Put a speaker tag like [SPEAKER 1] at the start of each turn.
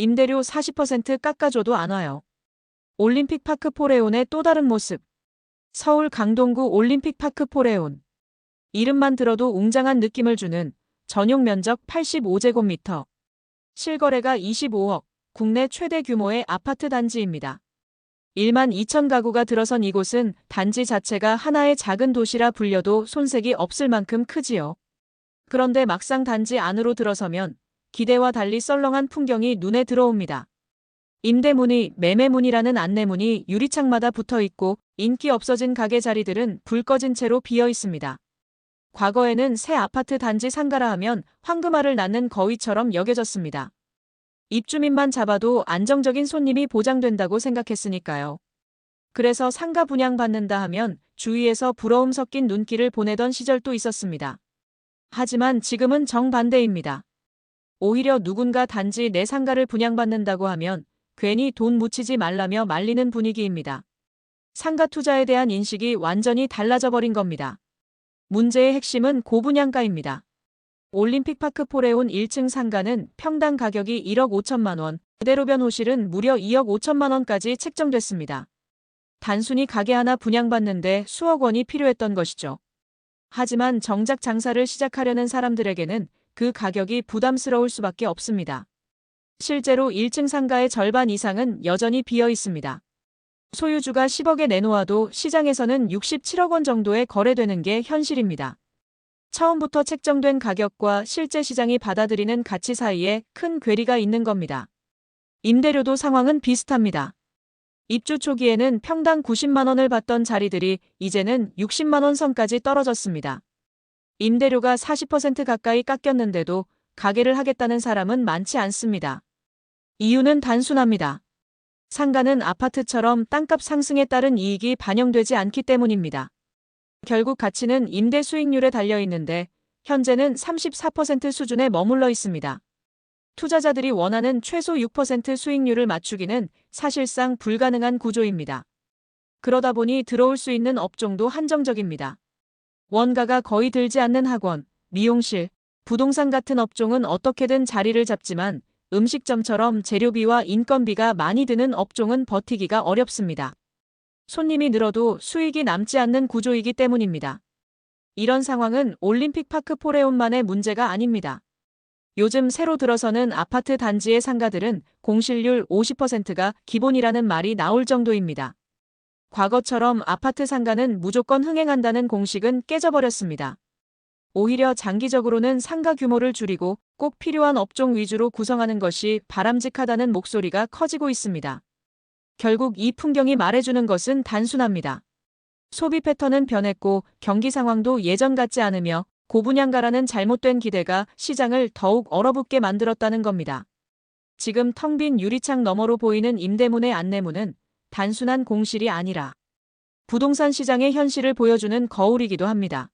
[SPEAKER 1] 임대료 40% 깎아줘도 안 와요. 올림픽 파크 포레온의 또 다른 모습. 서울 강동구 올림픽 파크 포레온. 이름만 들어도 웅장한 느낌을 주는 전용 면적 85제곱미터. 실거래가 25억, 국내 최대 규모의 아파트 단지입니다. 1만 2천 가구가 들어선 이곳은 단지 자체가 하나의 작은 도시라 불려도 손색이 없을 만큼 크지요. 그런데 막상 단지 안으로 들어서면 기대와 달리 썰렁한 풍경이 눈에 들어옵니다. 임대문이 매매문이라는 안내문이 유리창마다 붙어 있고 인기 없어진 가게 자리들은 불 꺼진 채로 비어 있습니다. 과거에는 새 아파트 단지 상가라 하면 황금알을 낳는 거위처럼 여겨졌습니다. 입주민만 잡아도 안정적인 손님이 보장된다고 생각했으니까요. 그래서 상가 분양받는다 하면 주위에서 부러움 섞인 눈길을 보내던 시절도 있었습니다. 하지만 지금은 정반대입니다. 오히려 누군가 단지 내 상가를 분양받는다고 하면 괜히 돈 묻히지 말라며 말리는 분위기입니다. 상가 투자에 대한 인식이 완전히 달라져 버린 겁니다. 문제의 핵심은 고분양가입니다. 올림픽파크 포레온 1층 상가는 평당 가격이 1억 5천만 원, 그대로 변 호실은 무려 2억 5천만 원까지 책정됐습니다. 단순히 가게 하나 분양받는데 수억 원이 필요했던 것이죠. 하지만 정작 장사를 시작하려는 사람들에게는 그 가격이 부담스러울 수밖에 없습니다. 실제로 1층 상가의 절반 이상은 여전히 비어 있습니다. 소유주가 10억에 내놓아도 시장에서는 67억 원 정도에 거래되는 게 현실입니다. 처음부터 책정된 가격과 실제 시장이 받아들이는 가치 사이에 큰 괴리가 있는 겁니다. 임대료도 상황은 비슷합니다. 입주 초기에는 평당 90만 원을 받던 자리들이 이제는 60만 원 선까지 떨어졌습니다. 임대료가 40% 가까이 깎였는데도 가게를 하겠다는 사람은 많지 않습니다. 이유는 단순합니다. 상가는 아파트처럼 땅값 상승에 따른 이익이 반영되지 않기 때문입니다. 결국 가치는 임대 수익률에 달려 있는데 현재는 34% 수준에 머물러 있습니다. 투자자들이 원하는 최소 6% 수익률을 맞추기는 사실상 불가능한 구조입니다. 그러다 보니 들어올 수 있는 업종도 한정적입니다. 원가가 거의 들지 않는 학원, 미용실, 부동산 같은 업종은 어떻게든 자리를 잡지만 음식점처럼 재료비와 인건비가 많이 드는 업종은 버티기가 어렵습니다. 손님이 늘어도 수익이 남지 않는 구조이기 때문입니다. 이런 상황은 올림픽 파크 포레온만의 문제가 아닙니다. 요즘 새로 들어서는 아파트 단지의 상가들은 공실률 50%가 기본이라는 말이 나올 정도입니다. 과거처럼 아파트 상가는 무조건 흥행한다는 공식은 깨져버렸습니다. 오히려 장기적으로는 상가 규모를 줄이고 꼭 필요한 업종 위주로 구성하는 것이 바람직하다는 목소리가 커지고 있습니다. 결국 이 풍경이 말해주는 것은 단순합니다. 소비 패턴은 변했고 경기 상황도 예전 같지 않으며 고분양가라는 잘못된 기대가 시장을 더욱 얼어붙게 만들었다는 겁니다. 지금 텅 빈 유리창 너머로 보이는 임대문의 안내문은 단순한 공실이 아니라 부동산 시장의 현실을 보여주는 거울이기도 합니다.